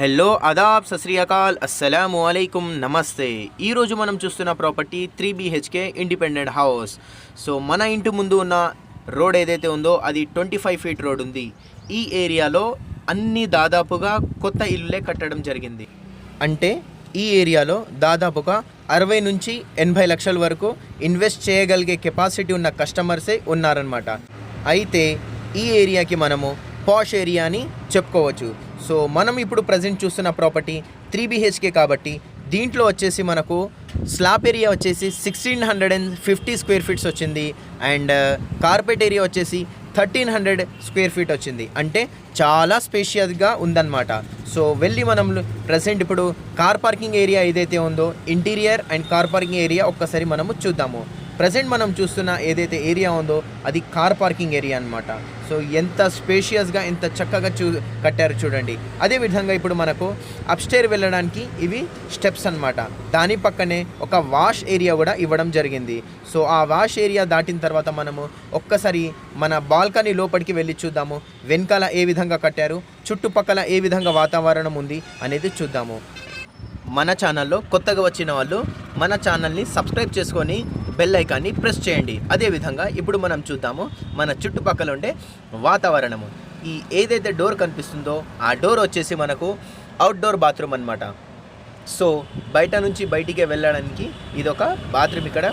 Hello అదాబ్ సశ్రీయకాల్ అస్సలాము అలైకుం నమస్తే. ఈరోజు మనం చూస్తున్న property three BHK independent house. So మన ఇంటి ముందు ఉన్న రోడ్ ఏదైతే ఉందో అది ట్వంటీ ఫైవ్ ఫీట్ రోడ్ ఉంది. ఈ ఏరియాలో అన్ని దాదాపుగా కొత్త ఇల్లులే కట్టడం జరిగింది. అంటే ఈ ఏరియాలో దాదాపుగా అరవై నుంచి ఎనభై లక్షల వరకు ఇన్వెస్ట్ చేయగలిగే కెపాసిటీ ఉన్న కస్టమర్సే ఉన్నారనమాట అయితే ఈ ఏరియాకి మనము పాష్ ఏరియా అని చెప్పుకోవచ్చు. సో మనం ఇప్పుడు ప్రజెంట్ చూస్తున్న ప్రాపర్టీ త్రీ బీహెచ్కే కాబట్టి దీంట్లో వచ్చేసి మనకు స్లాబ్ ఏరియా వచ్చేసి sixteen hundred and fifty square feets వచ్చింది. అండ్ కార్పెట్ ఏరియా వచ్చేసి థర్టీన్ హండ్రెడ్ స్క్వేర్ ఫీట్ వచ్చింది. అంటే చాలా స్పేషియస్గా ఉందన్నమాట. సో వెళ్ళి మనం ప్రజెంట్ ఇప్పుడు కార్ పార్కింగ్ ఏరియా ఏదైతే ఉందో interior and car parking area ఒక్కసారి మనము చూద్దాము. ప్రజెంట్ మనం చూస్తున్న ఏదైతే ఏరియా ఉందో అది కార్ పార్కింగ్ ఏరియా అన్నమాట. సో ఎంత స్పేషియస్గా ఎంత చక్కగా చూ కట్టారు చూడండి. అదేవిధంగా ఇప్పుడు మనకు అప్స్టేర్ వెళ్ళడానికి ఇవి స్టెప్స్ అన్నమాట. దాని పక్కనే ఒక వాష్ ఏరియా కూడా ఇవ్వడం జరిగింది. సో ఆ వాష్ ఏరియా దాటిన తర్వాత మనము ఒక్కసారి మన బాల్కనీ లోపలికి వెళ్ళి చూద్దాము. వెనకాల ఏ విధంగా కట్టారు చుట్టుపక్కల ఏ విధంగా వాతావరణం ఉంది అనేది చూద్దాము. మన ఛానల్లో కొత్తగా వచ్చిన వాళ్ళు మన ఛానల్ని సబ్స్క్రైబ్ చేసుకొని బెల్ ఐకాన్ని ప్రెస్ చేయండి. అదేవిధంగా ఇప్పుడు మనం చూద్దాము మన చుట్టుపక్కల ఉండే వాతావరణము. ఈ ఏదైతే డోర్ కనిపిస్తుందో ఆ డోర్ వచ్చేసి మనకు అవుట్డోర్ బాత్రూమ్ అన్నమాట. సో బయట నుంచి బయటికి వెళ్ళడానికి ఇది ఒక బాత్రూమ్ ఇక్కడ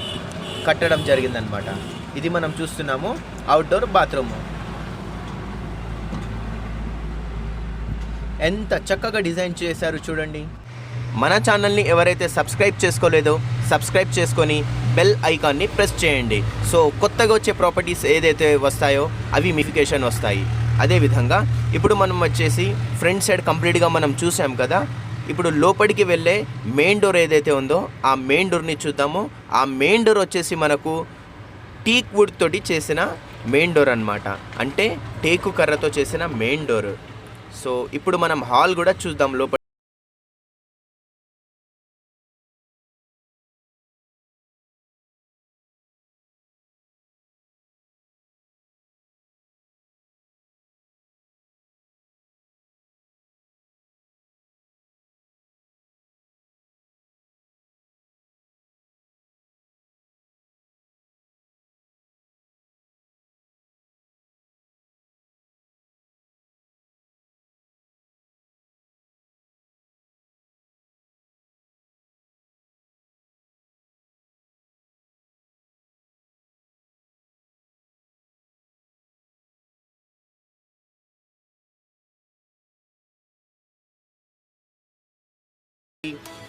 కట్టడం జరిగిందనమాట ఇది మనం చూస్తున్నాము అవుట్డోర్ బాత్రూమ్ ఎంత చక్కగా డిజైన్ చేశారు చూడండి. మన ఛానల్ని ఎవరైతే సబ్స్క్రైబ్ చేసుకోలేదో సబ్స్క్రైబ్ చేసుకొని బెల్ ఐకాన్ని ప్రెస్ చేయండి. సో కొత్తగా వచ్చే ప్రాపర్టీస్ ఏదైతే వస్తాయో అవి మిఫికేషన్ వస్తాయి. అదేవిధంగా ఇప్పుడు మనం వచ్చేసి ఫ్రంట్ సైడ్ కంప్లీట్గా మనం చూసాం కదా ఇప్పుడు లోపలికి వెళ్ళే మెయిన్ డోర్ ఏదైతే ఉందో ఆ మెయిన్ డోర్ని చూద్దాము. ఆ మెయిన్ డోర్ వచ్చేసి మనకు టీక్ వుడ్ తోటి చేసిన మెయిన్ డోర్ అన్నమాట. అంటే టేకు కర్రతో చేసిన మెయిన్ డోర్. సో ఇప్పుడు మనం హాల్ కూడా చూద్దాం లోపల.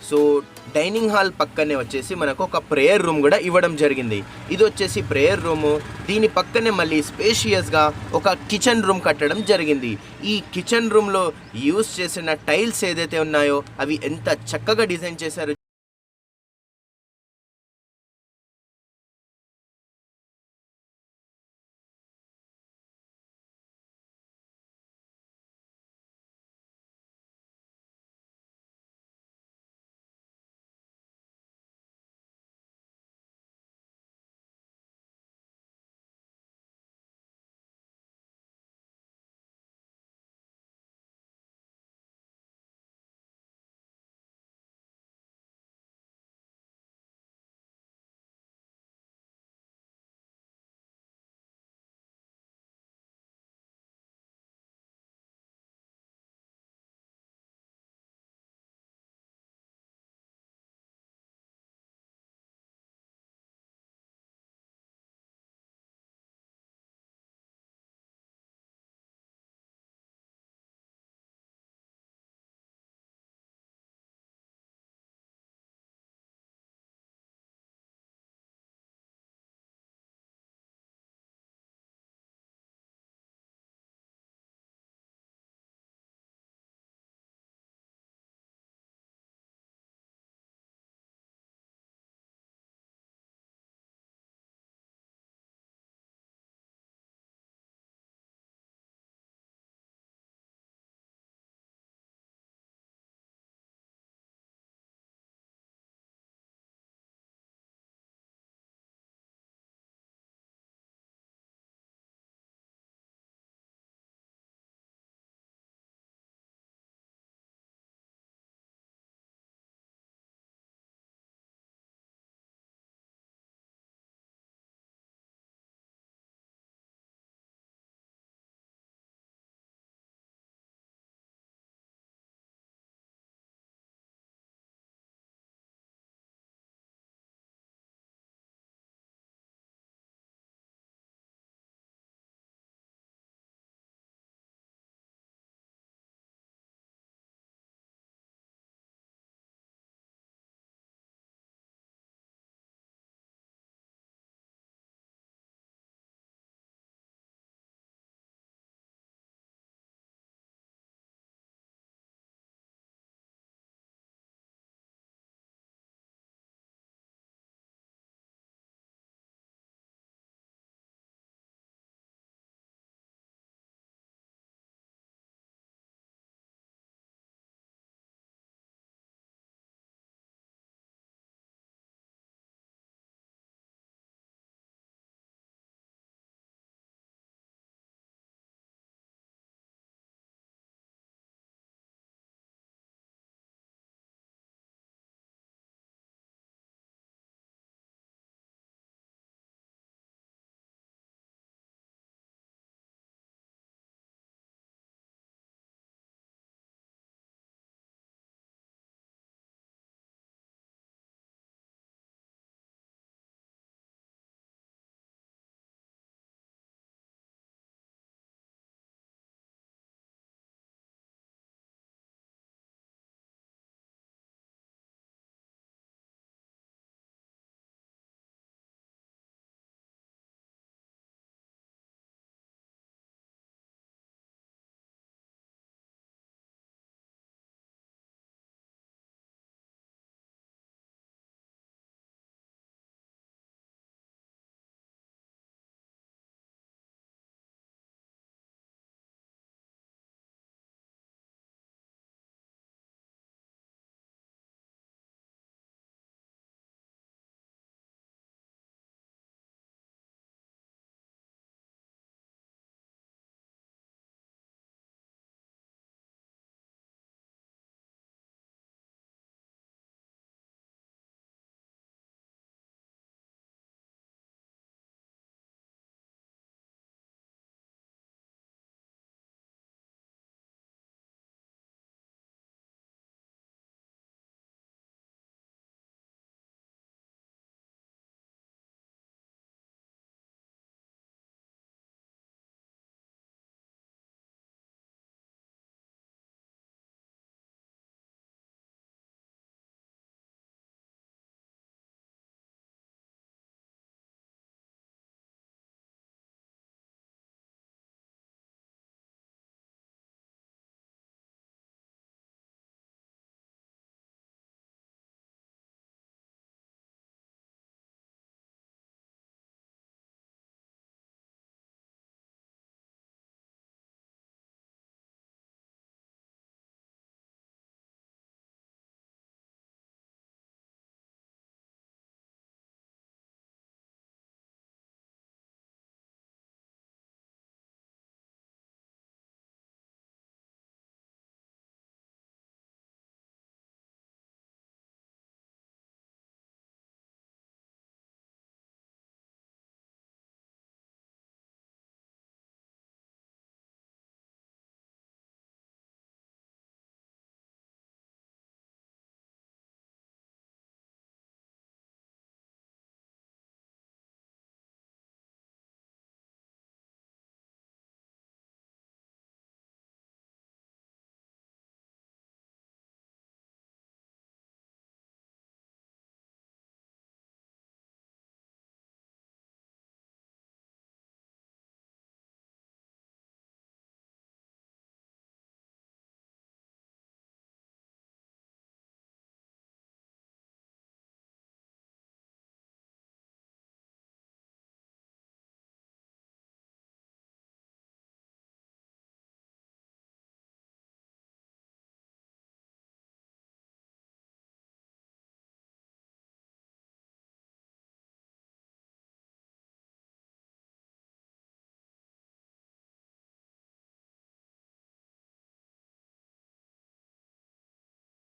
సో డైనింగ్ హాల్ పక్కనే వచ్చేసి మనకు ఒక ప్రేయర్ రూమ్ కూడా ఇవ్వడం జరిగింది. ఇది వచ్చేసి ప్రేయర్ రూము. దీని పక్కనే మళ్ళీ స్పేషియస్గా ఒక కిచెన్ రూమ్ కట్టడం జరిగింది. ఈ కిచెన్ రూమ్లో యూస్ చేసిన టైల్స్ ఏదైతే ఉన్నాయో అవి ఎంత చక్కగా డిజైన్ చేశారో